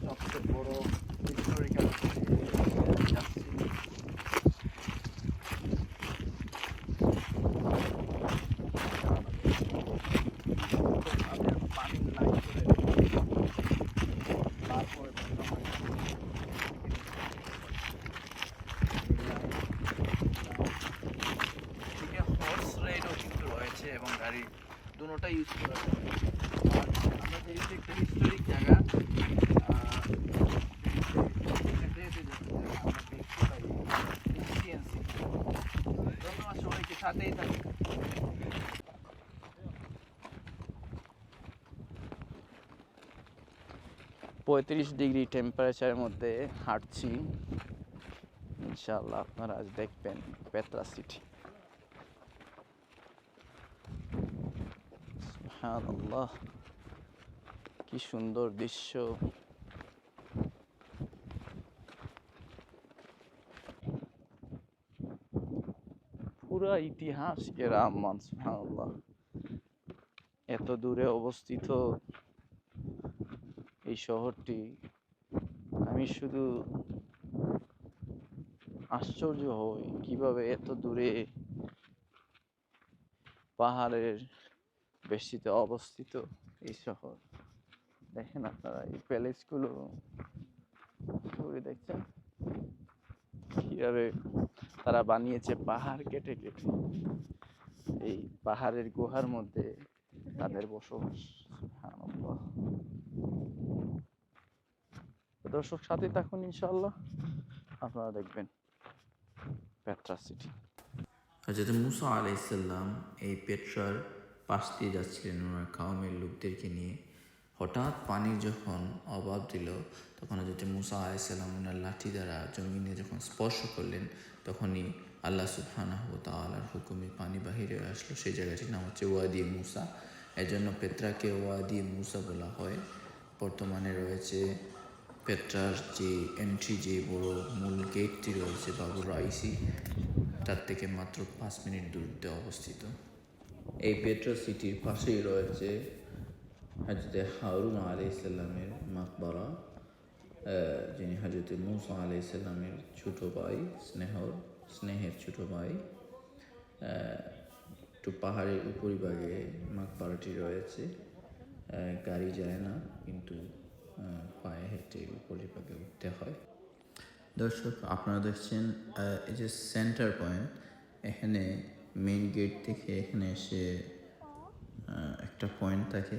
সবচেয়ে বড় হিস্টোরিক্যাল যাচ্ছি পানির লাইন তারপরে এদিকে হর্স রাইডও কিন্তু রয়েছে এবং গাড়ি দুটোটাই ইউজ করা যায় আর আমরা যেহেতু একটা হিস্টোরিক জায়গা আহ, হেঁটে হেঁটে যাচ্ছি, আমরা দেখতে পাই efficiency। ধন্যবাদ সবাইকে সাথেই থাকুন পঁয়ত্রিশ ডিগ্রি টেম্পারেচারের মধ্যে হাঁটছি। ইনশাআল্লাহ আপনারা আজ দেখবেন পেত্রা সিটি কি সুন্দর দৃশ্য। পুরা ইতিহাস এরা আম্মান সুবহানাল্লাহ। এত দূরে অবস্থিত এই শহরটি, আমি শুধু আশ্চর্য হই কীভাবে এত দূরে পাহাড়ের বেশিতে অবস্থিত এই শহর। দেখেন আপনারা, এই প্যালেসগুলো ছবি দেখছেন? কীভাবে তারা বানিয়েছে পাহাড় কেটে কেটে। এই পাহাড়ের গুহার মধ্যে তাদের বসবাস। দর্শক, সাথে থাকুন ইনশাল্লাহ আপনারা দেখবেন পেট্রা সিটি হজরত মুসা আলাইসাল্লাম এই পেট্রার পাশ দিয়ে যাচ্ছিলেন। ওনার কাউমের লোকদেরকে নিয়ে। হঠাৎ পানি যখন অভাব দিল, তখন হজরত মুসা আলাইসাল্লাম ওনার লাঠি দ্বারা জমিনে যখন স্পর্শ করলেন, তখনই আল্লাহ সুবহানাহ ওয়া তাআলার হুকুমে পানি বাহিরে আসলো। সেই জায়গাটির নাম হচ্ছে ওয়াদি মুসা। এজন্য পেত্রাকে ওয়াদি মুসা বলা হয়। বর্তমানে রয়েছে পেট্রার যে এন্ট্রি যে বড় মূল গেটটি রয়েছে বাবুর রাইসি, তার থেকে মাত্র পাঁচ মিনিট দূরত্বে অবস্থিত। এই পেট্রো সিটির পাশেই রয়েছে হাজরতে হারুন আলি ইসলামের মাকবরা যিনি হাজরতে মুসা আলি ইসলামের ছোট ভাই, স্নেহর, স্নেহের ছোট ভাই একটু পাহাড়ের উপরিভাগে মাকবারাটি রয়েছে গাড়ি যায় না, কিন্তু পায়ে হেঁটে উপরিভাগে উঠতে হয়। দর্শক, আপনারা দেখছেন এই যে সেন্টার পয়েন্ট এখানে মেইন গেট থেকে এখানে এসে একটা পয়েন্ট থাকে।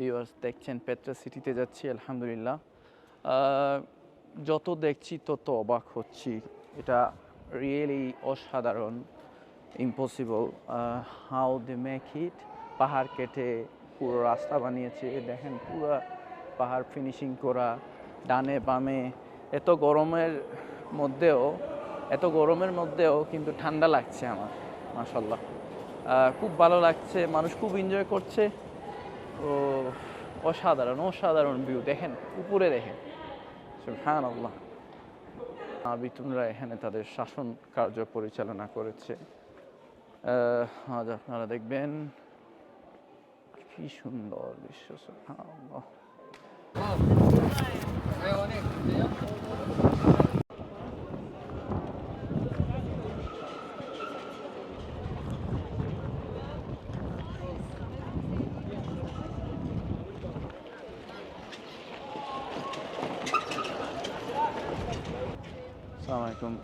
ভিউয়ার্স দেখছেন পেট্রা সিটিতে যাচ্ছি, আলহামদুলিল্লাহ। যত দেখছি তত অবাক হচ্ছি। এটা রিয়েলি অসাধারণ impossible how they make it পাহাড় কেটে পুরো রাস্তা বানিয়েছে, দেখেন পুরো পাহাড় ফিনিশিং করা, ডানে বামে। এত গরমের মধ্যেও, এত গরমের মধ্যেও কিন্তু ঠান্ডা লাগছে আমার মাসাল্লাহ খুব ভালো লাগছে, মানুষ খুব এনজয় করছে। ও, অসাধারণ অসাধারণ ভিউ দেখেন, উপরে দেখেন। হ্যাঁ আল্লাহ বিতুনরা এখানে তাদের শাসন কার্য পরিচালনা করেছে। আজ আপনারা দেখবেন কি সুন্দর দৃশ্য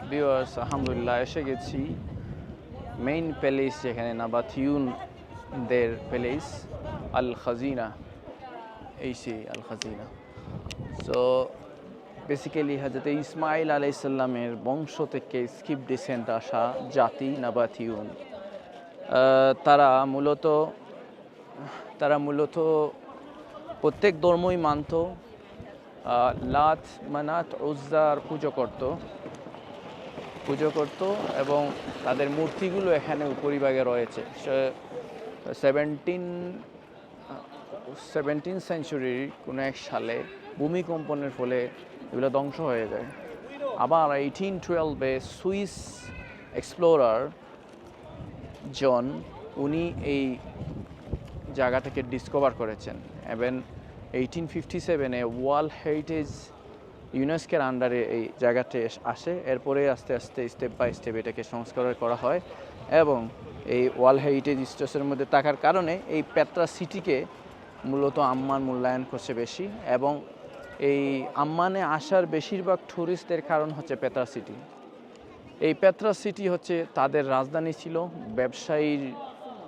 আসসালামু আলহামদুলিল্লাহ এসে গেছি মেইন প্যালেস যেখানে নাবাথিউনদের প্যালেস আল খাজিনা। এই সেই আল খাজিনা। সো বেসিক্যালি হাজরত ইসমাইল আলাইসাল্লামের বংশ থেকে স্কিপ ডিসেন্ট আসা জাতি নাবাথিউন। তারা মূলত তারা মূলত প্রত্যেক ধর্মই মানত। লাথ মানাত উজ্জার পুজো করত। পুজো করত এবং তাদের মূর্তিগুলো এখানে উপরিভাগে রয়েছে। সেভেন্টিন সেভেন্টিন সেঞ্চুরির কোনো এক সালে ভূমিকম্পনের ফলে এগুলো ধ্বংস হয়ে যায়। আবার এইটিন টুয়েলভে সুইস এক্সপ্লোরার জন, উনি এই জায়গাটাকে ডিসকভার করেছেন। এবং এইটিন ফিফটি সেভেনে ওয়ার্ল্ড হেরিটেজ ইউনেস্কের আন্ডারে এই জায়গাটি আসে। এরপরে আস্তে আস্তে স্টেপ বাই স্টেপ এটাকে সংস্কার করা হয় এবং এই ওয়ার্ল্ড হেরিটেজ স্টেসের মধ্যে থাকার কারণে এই পেত্রা সিটিকে মূলত আম্মান মূল্যায়ন করছে বেশি এবং এই আম্মানে আসার বেশিরভাগ ট্যুরিস্টদের কারণ হচ্ছে পেত্রা সিটি এই পেত্রা সিটি হচ্ছে তাদের রাজধানী ছিল, ব্যবসায়ীর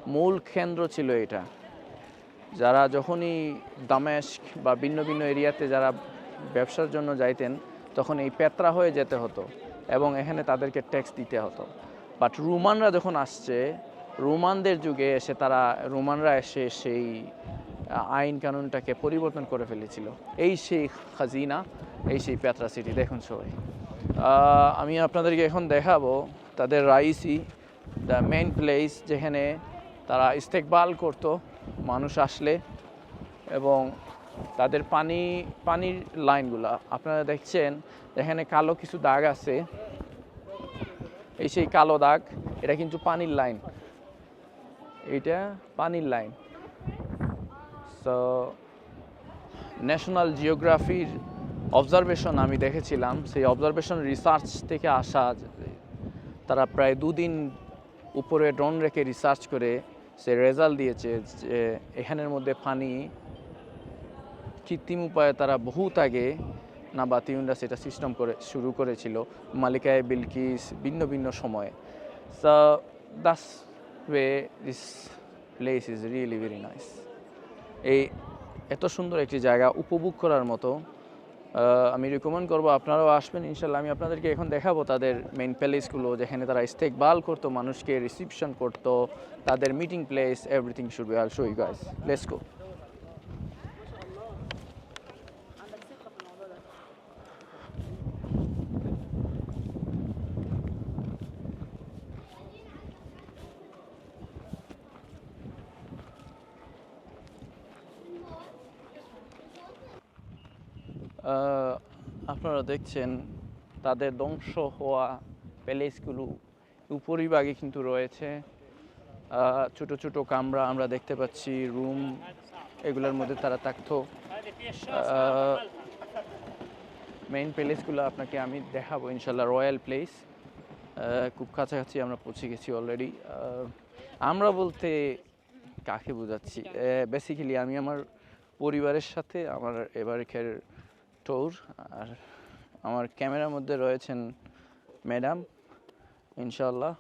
মূল কেন্দ্র ছিল এটা। যারা যখনই দামেস্ক বা ভিন্ন ভিন্ন এরিয়াতে যারা ব্যবসার জন্য যাইতেন, তখন এই পেত্রা হয়ে যেতে হতো এবং এখানে তাদেরকে ট্যাক্স দিতে হতো। বাট রোমানরা যখন আসছে, রোমানদের যুগে এসে তারা, রোমানরা এসে সেই আইন কানুনটাকে পরিবর্তন করে ফেলেছিল। এই সেই খাজিনা, এই সেই পেত্রা সিটি, দেখুন সবাই। আমি আপনাদেরকে এখন দেখাবো তাদের রাইসি দ্য মেইন প্লেস যেখানে তারা ইস্তেকবাল করতো মানুষ আসলে এবং তাদের পানি, পানির লাইনগুলা। আপনারা দেখছেন, এখানে কালো কিছু দাগ আছে। এই সেই কালো দাগ, এটা কিন্তু পানির লাইন। এইটা পানির লাইন। সো ন্যাশনাল জিওগ্রাফির অবজারভেশন আমি দেখেছিলাম। সেই অবজারভেশন রিসার্চ থেকে আসা, তারা প্রায় দুদিন উপরে ড্রোন রেখে রিসার্চ করে, সে রেজাল্ট দিয়েছে যে এখানের মধ্যে পানি কৃত্রিম উপায়ে তারা বহুত আগে না নাবাতিউন্ডা সেটা সিস্টেম করে, শুরু করেছিল। মালিকায় বিলকিস ভিন্ন ভিন্ন সময়ে। So that's why this place is really very nice এই এত সুন্দর একটি জায়গা উপভোগ করার মতো আমি রিকমেন্ড করব আপনারাও আসবেন ইনশাল্লাহ আমি আপনাদেরকে এখন দেখাবো তাদের মেইন প্যালেসগুলো যেখানে তারা স্টেক ইস্তেকবাল করতো, মানুষকে রিসিপশন করতো, তাদের meeting place everything should be also you guys let's go আপনারা দেখছেন, তাদের ধ্বংস হওয়া প্যালেসগুলো উপরিভাগে কিন্তু রয়েছে। ছোট ছোট কামরা আমরা দেখতে পাচ্ছি, রুম এগুলোর মধ্যে তারা থাকতো। মেইন প্যালেসগুলো আপনাকে আমি দেখাবো, ইনশাল্লাহ রয়্যাল প্লেস খুব কাছাকাছি আমরা পৌঁছে গেছি অলরেডি আমরা বলতে কাকে বোঝাচ্ছি? বেসিক্যালি আমি আমার পরিবারের সাথে, আমার এবারকার ট্যুর আর আমার ক্যামেরার মধ্যে রয়েছেন ম্যাডাম। ইনশাল্লাহ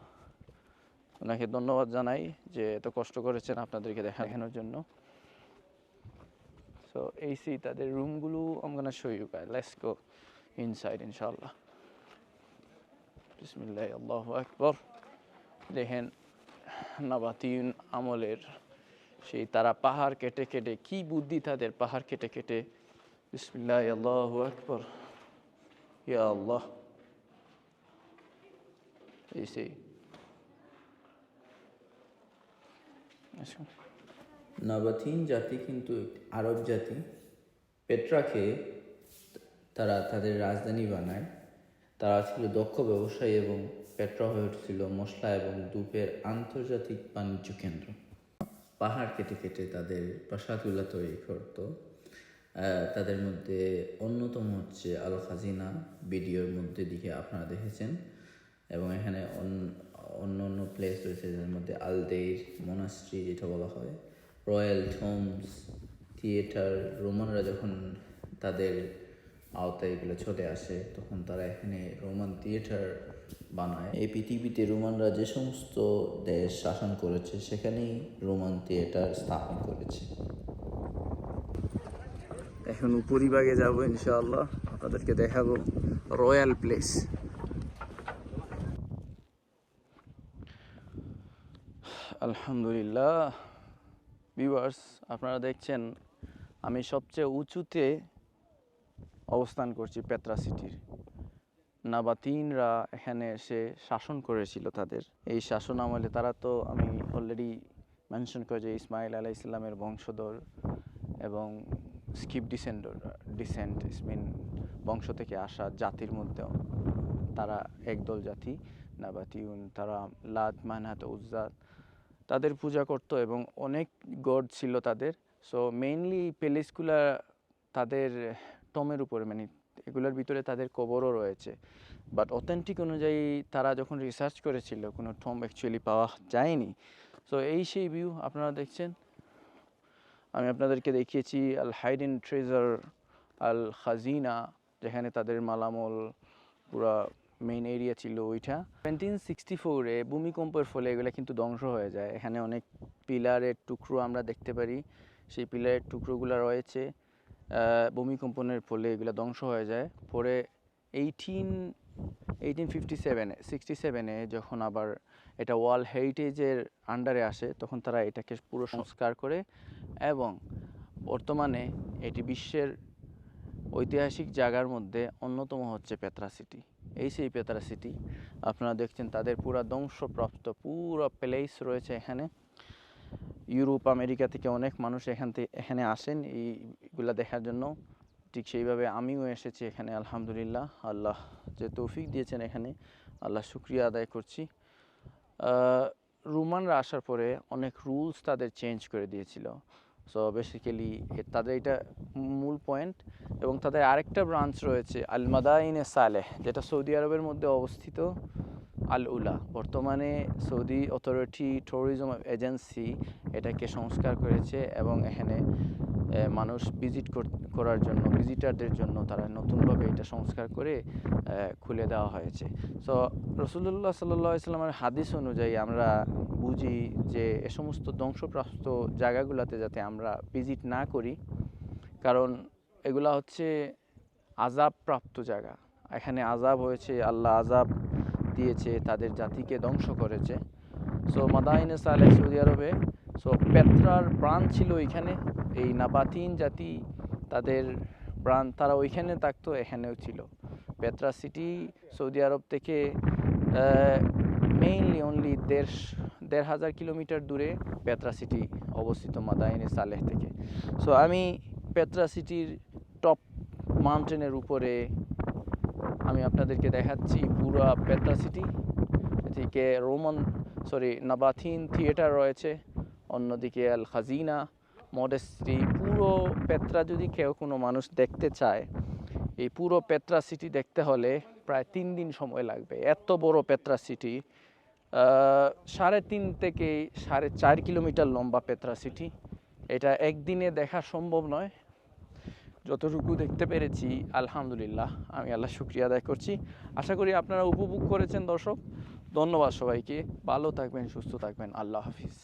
ওনাকে ধন্যবাদ জানাই যে এত কষ্ট করেছেন আপনাদেরকে দেখানোর জন্য। সো এই সি তাদের রুমগুলো gonna show you guys. Let's go ইনশাল্লাহ বিসমিল্লাহ, আল্লাহু আকবর। দেখেন নাবাতিন আমলের সেই তারা পাহাড় কেটে কেটে, কি বুদ্ধি তাদের পাহাড় কেটে কেটে। বিসমিল্লাহ আল্লাহু আকবর ইয়া আল্লাহ এই সেই নাবাথিন জাতি কিন্তু আরব জাতি পেট্রাকে তারা তাদের রাজধানী বানায় তারা ছিল দক্ষ ব্যবসায়ী এবং পেট্রা হয়ে উঠছিল মশলা এবং দুপের আন্তর্জাতিক বাণিজ্য কেন্দ্র। পাহাড় কেটে কেটে তাদের প্রাসাদগুলো তৈরি করতো। তাদের মধ্যে অন্যতম হচ্ছে আল খাজিনা ভিডিওর মধ্যে দিকে আপনারা দেখেছেন। এবং এখানে অন- অন্য অন্য প্লেস রয়েছে যার মধ্যে আলদেইর মোনাস্ট্রি যেটা বলা হয়, রয়্যাল হোমস থিয়েটার, রোমানরা যখন তাদের আওতায় এগুলো চলে আসে, তখন তারা এখানে রোমান থিয়েটার বানায়। এই পৃথিবীতে রোমানরা যে সমস্ত দেশ শাসন করেছে, সেখানেই রোমান থিয়েটার স্থাপন করেছে। এখন উপরিভাগে যাব ইনশাআল্লাহ। আপনাদেরকে দেখাবো রয়্যাল প্লেস। আলহামদুলিল্লাহ। ভিউয়ার্স, আপনারা দেখছেন, আমি সবচেয়ে উঁচুতে অবস্থান করছি পেত্রা সিটির। নাবাতিনরা এখানে এসে শাসন করেছিল তাদের। এই শাসন আমলে তারা তো, আমি অলরেডি মেনশন করে যে ইসমাইল আলাহ ইসলামের বংশধর এবং স্কিপ ডিসেন্ডর ডিসেন্ট মিন বংশ থেকে আসা জাতির মধ্যেও। তারা একদল জাতি, নাবাতিউন, তারা লাত, মানহাত, উজ্জাত, তাদের পূজা করতো এবং অনেক গড ছিল তাদের। সো মেইনলি প্যালেসগুলা তাদের টমের উপরে মানে এগুলোর ভিতরে তাদের কবরও রয়েছে। বাট অথেন্টিক অনুযায়ী তারা যখন রিসার্চ করেছিল, কোনো টম অ্যাকচুয়ালি পাওয়া যায়নি। সো এই সেই ভিউ আপনারা দেখছেন। আমি আপনাদেরকে দেখিয়েছি আল হাইডেন ট্রেজার, আল খাজিনা, যেখানে তাদের মালামল পুরা মেইন এরিয়া ছিল ওইটা। সেভেন্টিন সিক্সটি ফোরে ভূমিকম্পের ফলে এগুলো কিন্তু ধ্বংস হয়ে যায়। এখানে অনেক পিলারের টুকরো আমরা দেখতে পারি। সেই পিলারের টুকরোগুলো রয়েছে ভূমিকম্পনের ফলে এগুলো ধ্বংস হয়ে যায়। পরে এইটিন এইটিন ফিফটি সেভেনে সিক্সটি সেভেনে যখন আবার এটা ওয়ার্ল্ড হেরিটেজের আন্ডারে আসে, তখন তারা এটাকে পুরো সংস্কার করে এবং বর্তমানে এটি বিশ্বের ঐতিহাসিক জায়গার মধ্যে অন্যতম হচ্ছে পেত্রা সিটি। এই সেই পেত্রা সিটি, আপনারা দেখছেন তাদের পুরা ধ্বংসপ্রাপ্ত পুরো প্লেস রয়েছে এখানে। ইউরোপ, আমেরিকা থেকে অনেক মানুষ এখান থেকে, এখানে আসেন। এইগুলা দেখার জন্য ঠিক সেইভাবে আমিও এসেছি এখানে, আলহামদুলিল্লাহ। আল্লাহ যে তৌফিক দিয়েছেন এখানে, আল্লাহ শুক্রিয়া আদায় করছি। রোমানরা আসার পরে অনেক রুলস তাদের চেঞ্জ করে দিয়েছিল। সো বেসিক্যালি তাদের এটা মূল পয়েন্ট এবং তাদের আরেকটা ব্রাঞ্চ রয়েছে আল মাদাইনে সালেহ, যেটা সৌদি আরবের মধ্যে অবস্থিত আল উলা বর্তমানে সৌদি অথরিটি ট্যুরিজম এজেন্সি এটাকে সংস্কার করেছে এবং এখানে মানুষ ভিজিট করার জন্য ভিজিটারদের জন্য তারা নতুনভাবে এটা সংস্কার করে খুলে দেওয়া হয়েছে। সো রসুল্লাহ সাল্লাহ হাদিস অনুযায়ী আমরা বুঝি যে, এ সমস্ত ধ্বংসপ্রাপ্ত জায়গাগুলোতে যাতে আমরা ভিজিট না করি, কারণ এগুলা হচ্ছে আজাবপ্রাপ্ত জায়গা। এখানে আজাব হয়েছে, আল্লাহ আজাব দিয়েছে, তাদের জাতিকে ধ্বংস করেছে। সো মাদাইনে সালেহ সৌদি আরবে সো পেত্রার প্রাণ ছিল ওইখানে। এই নাবাতিন জাতি তাদের প্রাণ, তারা ওইখানে থাকতো, এখানেও ছিল। পেত্রা সিটি সৌদি আরব থেকে মেইনলি অনলি দেড় দেড় হাজার কিলোমিটার দূরে পেত্রা সিটি অবস্থিত মাদাইনে সালেহ থেকে। সো আমি পেত্রা সিটির টপ মাউন্টেনের উপরে আমি আপনাদেরকে দেখাচ্ছি পুরো পেত্রা সিটি। এদিকে রোমান সরি নাবাথিন থিয়েটার রয়েছে, অন্যদিকে আল খাজিনা মডেস্ট্রি পুরো পেত্রা যদি কেউ কোনো মানুষ দেখতে চায়, এই পুরো পেত্রা সিটি দেখতে হলে প্রায় তিন দিন সময় লাগবে। এত বড় পেত্রা সিটি সাড়ে তিন থেকে সাড়ে চার কিলোমিটার লম্বা পেত্রা সিটি এটা একদিনে দেখা সম্ভব নয়। যতটুকু দেখতে পেরেছি, আলহামদুলিল্লাহ, আমি আল্লাহ শুক্রিয়া আদায় করছি। আশা করি আপনারা উপভোগ করেছেন দর্শক। ধন্যবাদ সবাইকে। ভালো থাকবেন, সুস্থ থাকবেন। আল্লাহ হাফিজ।